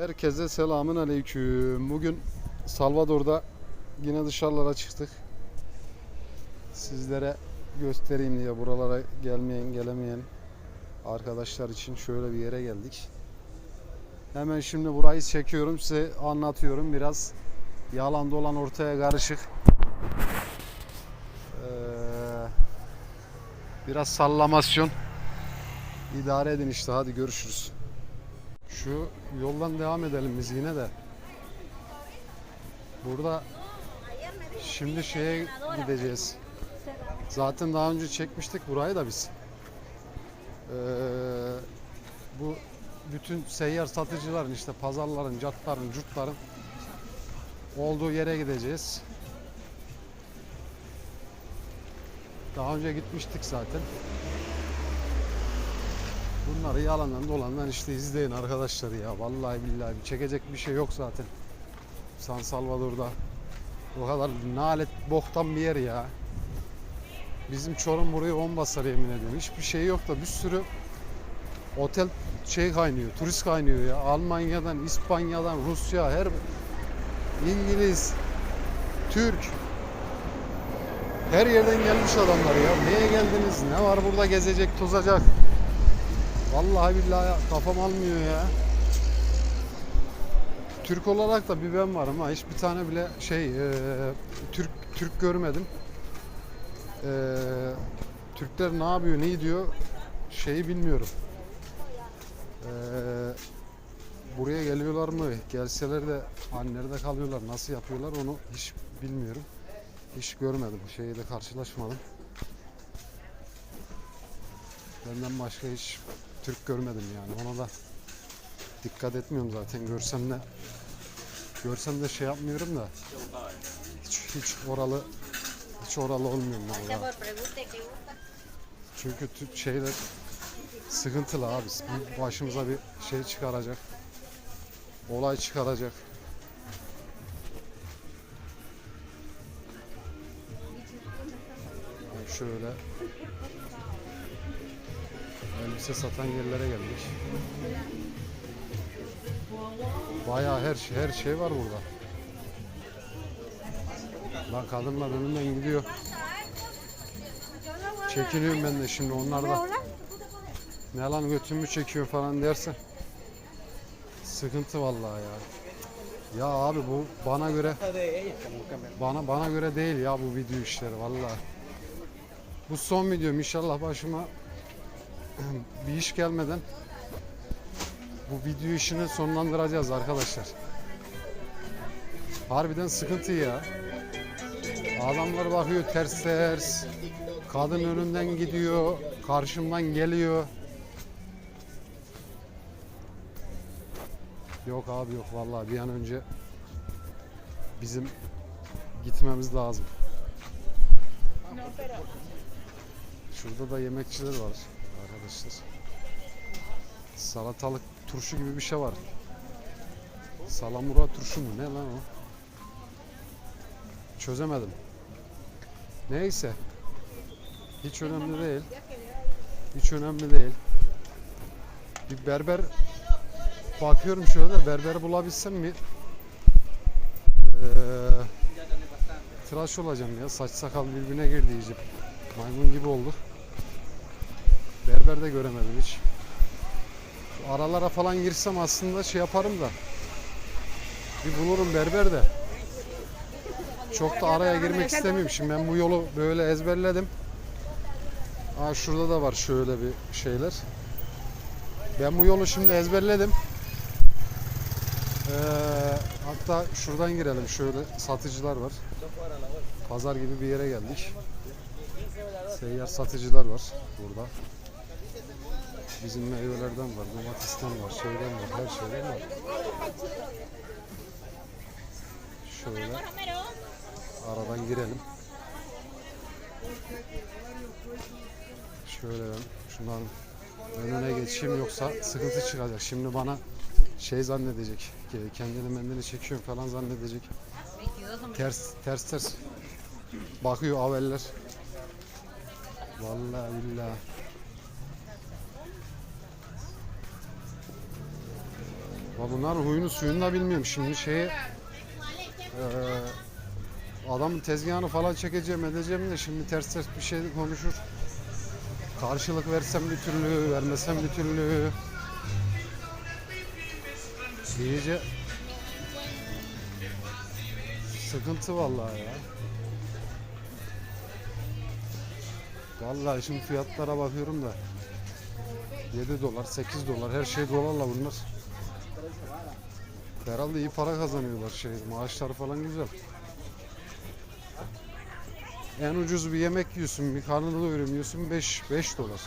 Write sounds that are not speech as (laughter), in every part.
Herkese selamün aleyküm. Bugün Salvador'da yine dışarılara çıktık. Sizlere göstereyim diye buralara gelmeyen gelemeyen arkadaşlar için şöyle bir yere geldik. Hemen şimdi burayı çekiyorum size anlatıyorum biraz yalan dolan ortaya karışık. Ee, biraz sallamasyon. İdare edin işte hadi görüşürüz. Şu yoldan devam edelim biz yine de. Burada şimdi şeye gideceğiz. Zaten daha önce çekmiştik burayı da biz. Ee, bu bütün seyyar satıcıların işte pazarların, catların, curtların olduğu yere gideceğiz. Daha önce gitmiştik zaten. Bunları yalandan dolandan işte izleyin arkadaşlar ya. Vallahi billahi çekecek bir şey yok zaten. San Salvador'da. O kadar nalet boktan bir yer ya. Bizim Çorum buraya 10 basar yemin ediyorum. Hiçbir şey yok da bir sürü otel şey kaynıyor, turist kaynıyor ya. Almanya'dan, İspanya'dan, Rusya, her İngiliz, Türk her yerden gelmiş adamlar ya. Neye geldiniz? Ne var burada gezecek, tozacak? Vallahi billahi kafam almıyor ya. Türk olarak da bir ben varım ha. Hiçbir tane bile şey e, Türk Türk görmedim. E, Türkler ne yapıyor, ne diyor şeyi bilmiyorum. E, buraya geliyorlar mı? Gelseler de hani nerede kalıyorlar, nasıl yapıyorlar onu hiç bilmiyorum. Hiç görmedim. Şeyi de karşılaşmadım. Benden başka hiç Türk görmedim yani. Ona da dikkat etmiyorum zaten. Görsem de görsem de şey yapmıyorum da hiç, hiç oralı hiç oralı olmuyorum vallahi. Çünkü Türk şeyler sıkıntılı abi. Başımıza bir şey çıkaracak. Olay çıkaracak. Yani şöyle elbise satan yerlere geldik. Bayağı her şey, her şey var burada. Lan kadınlar önümden gidiyor. Çekiniyorum ben de şimdi onlar da ne lan götümü çekiyor falan derse sıkıntı vallahi ya. Ya abi bu bana göre bana bana göre değil ya bu video işleri vallahi. Bu son videom inşallah başıma (clears throat) bir iş gelmeden bu video işini sonlandıracağız arkadaşlar. Harbiden sıkıntı ya. Adamlar bakıyor ters ters. Kadın önünden gidiyor, karşımdan geliyor. Yok abi yok vallahi bir an önce bizim gitmemiz lazım. Şurada da yemekçiler var arkadaşlar. Salatalık turşu gibi bir şey var. Salamura turşu mu ne lan o? Çözemedim. Neyse. Hiç önemli değil. Hiç önemli değil. Bir berber bakıyorum şöyle de berber bulabilsem mi? Ee, tıraş olacağım ya. Saç sakal birbirine girdi iyice. Maymun gibi oldu. Berber de göremedim hiç. Şu aralara falan girsem aslında şey yaparım da. Bir bulurum berber de. Çok da araya girmek istemiyorum. Şimdi ben bu yolu böyle ezberledim. Aa şurada da var şöyle bir şeyler. Ben bu yolu şimdi ezberledim. Ee, hatta şuradan girelim. Şöyle satıcılar var. Pazar gibi bir yere geldik. Seyyar satıcılar var burada. Bizim meyvelerden var, domatesten var, şeyden var, her şeyden var. Şöyle aradan girelim. Şöyle ben şunların önüne geçeyim yoksa sıkıntı çıkacak. Şimdi bana şey zannedecek. Kendini mendini çekiyorum falan zannedecek. Ters ters ters bakıyor aveller. Vallahi billahi. Bunlar huyunu suyunu da bilmiyorum. Şimdi şeye eee adamın tezgahını falan çekeceğim edeceğim de şimdi ters ters bir şey konuşur. Karşılık versem bir türlü, vermesem bir türlü. İyice sıkıntı vallahi ya. Vallahi şimdi fiyatlara bakıyorum da 7 dolar, 8 dolar her şey dolarla bunlar. Herhalde iyi para kazanıyorlar şey, maaşları falan güzel. En ucuz bir yemek yiyorsun, bir karnını doyuruyorsun 5 5 dolar.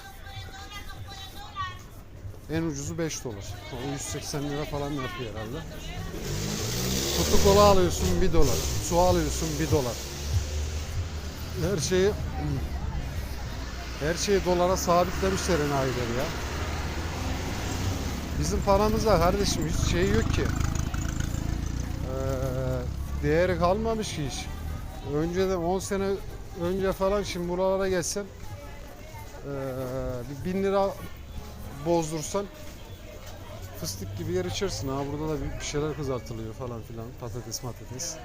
En ucuzu 5 dolar. O 180 lira falan yapıyor herhalde. Kutu kola alıyorsun 1 dolar. Su alıyorsun 1 dolar. Her şeyi her şeyi dolara sabitlemişler enayiler ya. Bizim paramızda kardeşim hiç şey yok ki. Değeri kalmamış ki hiç. Önceden 10 sene önce falan şimdi buralara gelsem ee, bin lira bozdursan fıstık gibi yer içersin ha burada da bir şeyler kızartılıyor falan filan patates matates.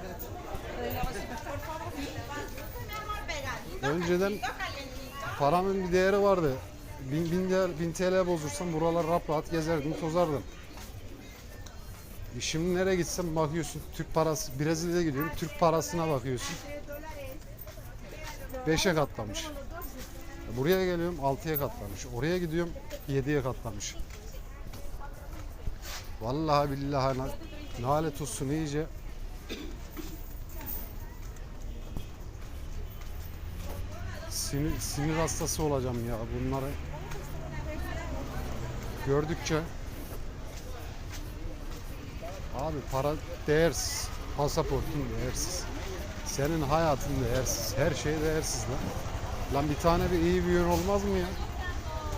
Önceden paramın bir değeri vardı. Bin, bin, bin TL bozdursam buralar rap rahat gezerdim tozardım. E Şimdi nereye gitsem bakıyorsun Türk parası Brezilya'ya gidiyorum Türk parasına bakıyorsun. 5'e katlamış. E Buraya geliyorum 6'ya katlamış. Oraya gidiyorum 7'ye katlamış. Vallahi billahi na- nalet olsun iyice. Sinir, sinir hastası olacağım ya bunları gördükçe. Abi para değersiz. Pasaportun değersiz. Senin hayatın değersiz. Her şey değersiz lan. Lan bir tane bir iyi bir yön olmaz mı ya?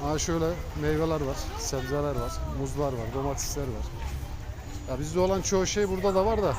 Ha şöyle meyveler var, sebzeler var, muzlar var, domatesler var. Ya bizde olan çoğu şey burada da var da